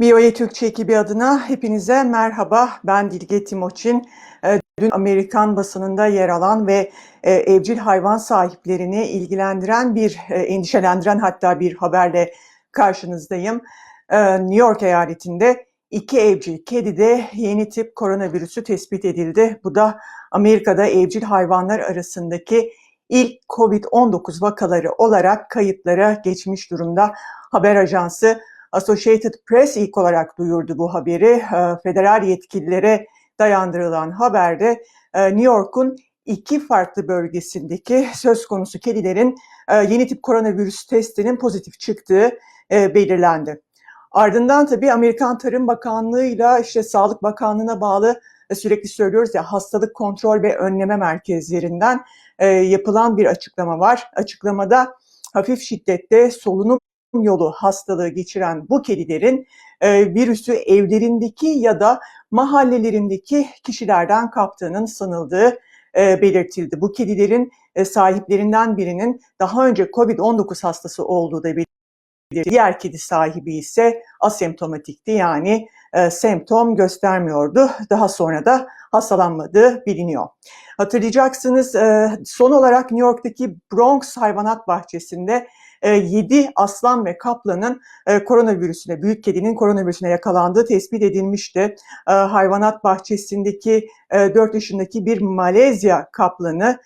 BOE Türkçe ekibi adına hepinize merhaba. Ben Dilge Timoçin. Ee, Dün Amerikan basınında yer alan ve e, evcil hayvan sahiplerini ilgilendiren bir, e, endişelendiren hatta bir haberle karşınızdayım. Ee, New York eyaletinde iki evcil kedide yeni tip koronavirüsü tespit edildi. Bu da Amerika'da evcil hayvanlar arasındaki ilk COVID-19 vakaları olarak kayıtlara geçmiş durumda. Haber ajansı Associated Press ilk olarak duyurdu bu haberi. Ee, Federal yetkililere dayandırılan haberde e, New York'un iki farklı bölgesindeki söz konusu kedilerin e, yeni tip koronavirüs testinin pozitif çıktığı e, belirlendi. Ardından tabii Amerikan Tarım Bakanlığı'yla işte Sağlık Bakanlığı'na bağlı sürekli söylüyoruz ya hastalık kontrol ve önleme merkezlerinden yapılan bir açıklama var. Açıklamada hafif şiddette solunum yolu hastalığı geçiren bu kedilerin e, virüsü evlerindeki ya da mahallelerindeki kişilerden kaptığının sanıldığı e, belirtildi. Bu kedilerin e, sahiplerinden birinin daha önce COVID-19 hastası olduğu da belirtildi. Diğer kedi sahibi ise asemptomatikti yani e, semptom göstermiyordu. Daha sonra da hastalanmadığı biliniyor. Hatırlayacaksınız e, son olarak New York'taki Bronx Hayvanat Bahçesi'nde 7 e, aslan ve kaplanın e, koronavirüsüne, büyük kedinin koronavirüsüne yakalandığı tespit edilmişti. E, hayvanat bahçesindeki 4 yaşındaki bir Malezya kaplanı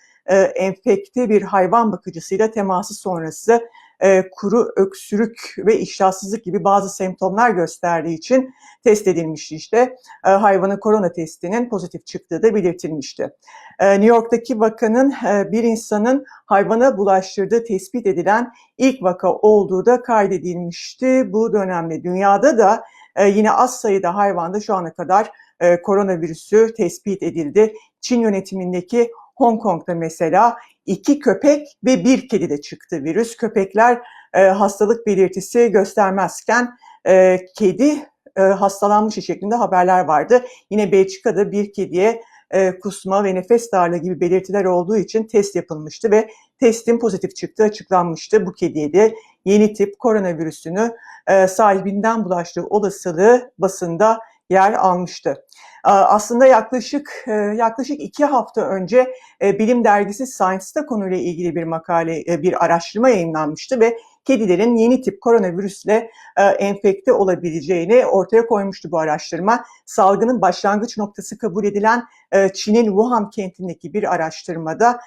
enfekte bir hayvan bakıcısıyla teması sonrası e, kuru öksürük ve iştahsızlık gibi bazı semptomlar gösterdiği için test edilmişti işte. E, hayvanın korona testinin pozitif çıktığı da belirtilmişti. E, New York'taki vakanın e, bir insanın hayvana bulaştırdığı tespit edilen ilk vaka olduğu da kaydedilmişti. Bu dönemde dünyada da e, yine az sayıda hayvanda şu ana kadar e, koronavirüsü tespit edildi. Çin yönetimindeki Hong Kong'da mesela iki köpek ve bir kedi de çıktı virüs. Köpekler e, hastalık belirtisi göstermezken e, kedi e, hastalanmış şeklinde haberler vardı. Yine Belçika'da bir kediye e, kusma ve nefes darlığı gibi belirtiler olduğu için test yapılmıştı ve testin pozitif çıktığı açıklanmıştı. Bu kediye de yeni tip koronavirüsünü e, sahibinden bulaştığı olasılığı basında yer almıştı. Aslında yaklaşık e, yaklaşık iki hafta önce e, bilim dergisi Science'da konuyla ilgili bir makale, e, bir araştırma yayınlanmıştı ve kedilerin yeni tip koronavirüsle enfekte olabileceğini ortaya koymuştu bu araştırma. Salgının başlangıç noktası kabul edilen Çin'in Wuhan kentindeki bir araştırmada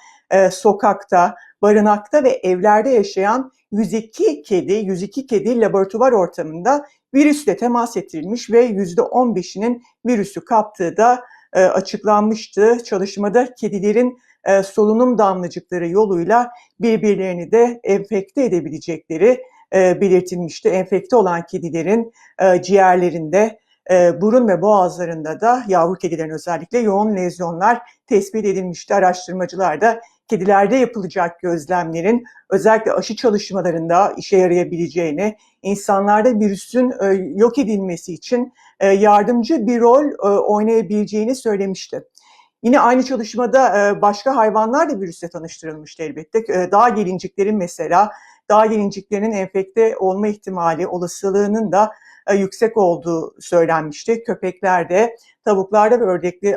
sokakta, barınakta ve evlerde yaşayan 102 kedi, 102 kedi laboratuvar ortamında virüsle temas ettirilmiş ve %15'inin virüsü kaptığı da e, açıklanmıştı. Çalışmada kedilerin e, solunum damlacıkları yoluyla birbirlerini de enfekte edebilecekleri e, belirtilmişti. Enfekte olan kedilerin e, ciğerlerinde, e, burun ve boğazlarında da yavru kedilerin özellikle yoğun lezyonlar tespit edilmişti. Araştırmacılar da kedilerde yapılacak gözlemlerin özellikle aşı çalışmalarında işe yarayabileceğini, insanlarda virüsün e, yok edilmesi için e, yardımcı bir rol e, oynayabileceğini söylemişti. Yine aynı çalışmada başka hayvanlar da virüsle tanıştırılmıştı elbette. Dağ gelinciklerin mesela, dağ gelinciklerinin enfekte olma ihtimali, olasılığının da yüksek olduğu söylenmişti. Köpeklerde, tavuklarda ve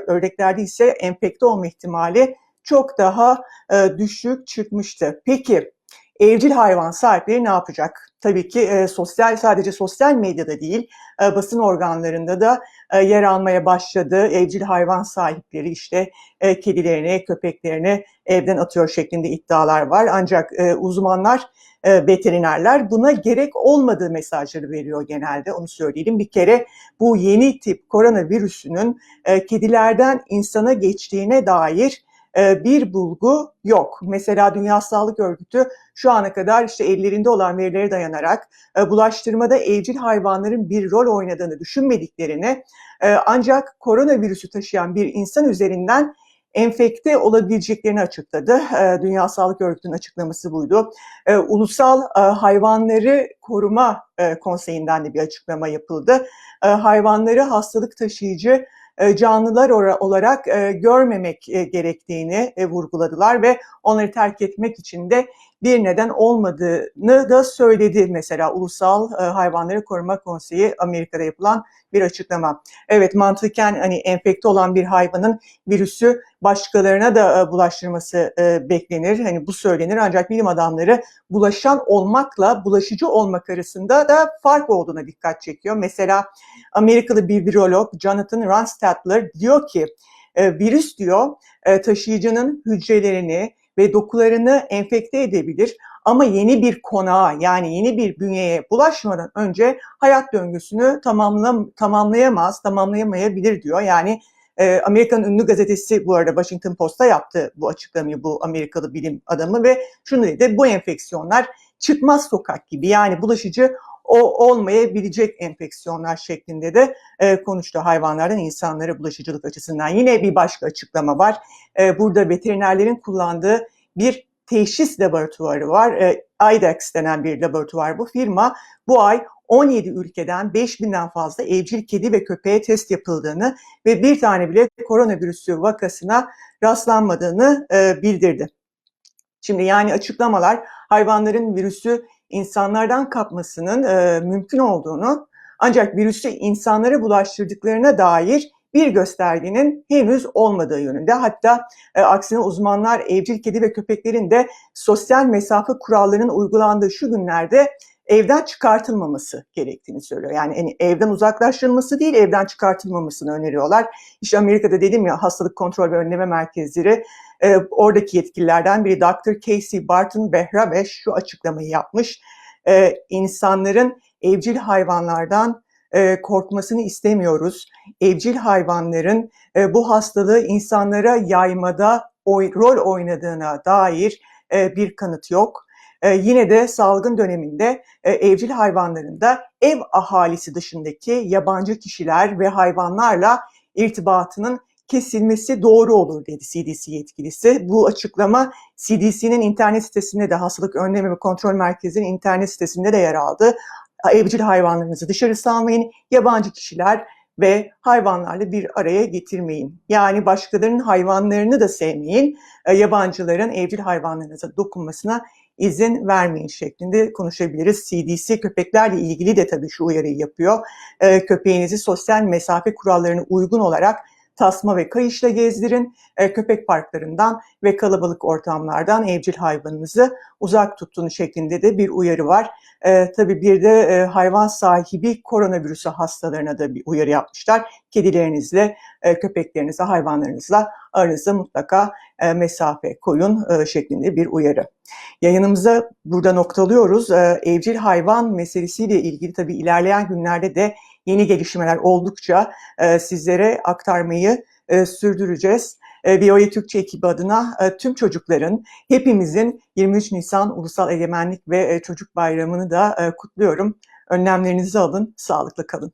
ördeklerde ise enfekte olma ihtimali çok daha e, düşük çıkmıştı. Peki evcil hayvan sahipleri ne yapacak? Tabii ki e, sosyal sadece sosyal medyada değil, e, basın organlarında da e, yer almaya başladı. Evcil hayvan sahipleri işte e, kedilerini, köpeklerini evden atıyor şeklinde iddialar var. Ancak e, uzmanlar, e, veterinerler buna gerek olmadığı mesajları veriyor genelde. Onu söyleyelim. Bir kere bu yeni tip koronavirüsünün e, kedilerden insana geçtiğine dair bir bulgu yok. Mesela Dünya Sağlık Örgütü şu ana kadar işte ellerinde olan verilere dayanarak e, bulaştırmada evcil hayvanların bir rol oynadığını düşünmediklerini e, ancak koronavirüsü taşıyan bir insan üzerinden enfekte olabileceklerini açıkladı. Dünya Sağlık Örgütü'nün açıklaması buydu. Ulusal Hayvanları Koruma Konseyi'nden de bir açıklama yapıldı. Hayvanları hastalık taşıyıcı e, canlılar olarak e, görmemek e, gerektiğini vurguladılar ve onları terk etmek için de bir neden olmadığını da söyledi mesela Ulusal e, Hayvanları Koruma Konseyi Amerika'da yapılan bir açıklama. Evet mantıken hani enfekte olan bir hayvanın virüsü başkalarına da e, bulaştırması e, beklenir. Hani bu söylenir ancak bilim adamları bulaşan olmakla bulaşıcı olmak arasında da fark olduğuna dikkat çekiyor. Mesela Amerikalı bir virolog Jonathan Runstadler diyor ki virüs diyor taşıyıcının hücrelerini ve dokularını enfekte edebilir ama yeni bir konağa yani yeni bir bünyeye bulaşmadan önce hayat döngüsünü tamamlam tamamlayamaz, tamamlayamayabilir diyor. Yani e, Amerika'nın ünlü gazetesi bu arada Washington Post'a yaptı bu açıklamayı bu Amerikalı bilim adamı ve şunu dedi bu enfeksiyonlar çıkmaz sokak gibi yani bulaşıcı o olmayabilecek enfeksiyonlar şeklinde de e, konuştu hayvanlardan insanlara bulaşıcılık açısından. Yine bir başka açıklama var. E, burada veterinerlerin kullandığı bir teşhis laboratuvarı var. E, IDEX denen bir laboratuvar bu firma. Bu ay 17 ülkeden 5000'den fazla evcil kedi ve köpeğe test yapıldığını ve bir tane bile koronavirüsü vakasına rastlanmadığını e, bildirdi. Şimdi yani açıklamalar hayvanların virüsü insanlardan kapmasının e, mümkün olduğunu ancak virüsü insanlara bulaştırdıklarına dair bir göstergenin henüz olmadığı yönünde. Hatta e, aksine uzmanlar evcil kedi ve köpeklerin de sosyal mesafe kurallarının uygulandığı şu günlerde evden çıkartılmaması gerektiğini söylüyor. Yani, yani evden uzaklaştırılması değil, evden çıkartılmamasını öneriyorlar. İşte Amerika'da dedim ya hastalık kontrol ve önleme merkezleri e, oradaki yetkililerden biri Dr. Casey Barton Behraveş şu açıklamayı yapmış. E, insanların evcil hayvanlardan e, korkmasını istemiyoruz. Evcil hayvanların e, bu hastalığı insanlara yaymada oy, rol oynadığına dair e, bir kanıt yok. E, yine de salgın döneminde e, evcil hayvanlarında ev ahalisi dışındaki yabancı kişiler ve hayvanlarla irtibatının kesilmesi doğru olur dedi CDC yetkilisi. Bu açıklama CDC'nin internet sitesinde de hastalık önleme ve kontrol merkezinin internet sitesinde de yer aldı. Evcil hayvanlarınızı dışarı salmayın, yabancı kişiler ve hayvanlarla bir araya getirmeyin. Yani başkalarının hayvanlarını da sevmeyin, e, yabancıların evcil hayvanlarınıza dokunmasına izin vermeyin şeklinde konuşabiliriz. CDC köpeklerle ilgili de tabii şu uyarıyı yapıyor. E, köpeğinizi sosyal mesafe kurallarına uygun olarak tasma ve kayışla gezdirin. E, köpek parklarından ve kalabalık ortamlardan evcil hayvanınızı uzak tutun şeklinde de bir uyarı var. E, tabii bir de e, hayvan sahibi koronavirüsü hastalarına da bir uyarı yapmışlar. Kedilerinizle, e, köpeklerinizle, hayvanlarınızla aranızda mutlaka e, mesafe koyun e, şeklinde bir uyarı. Yayınımıza burada noktalıyoruz. E, evcil hayvan meselesiyle ilgili tabii ilerleyen günlerde de yeni gelişmeler oldukça e, sizlere aktarmayı e, sürdüreceğiz. E, VOA Türkçe ekibi adına e, tüm çocukların, hepimizin 23 Nisan Ulusal Egemenlik ve e, Çocuk Bayramı'nı da e, kutluyorum. Önlemlerinizi alın, sağlıklı kalın.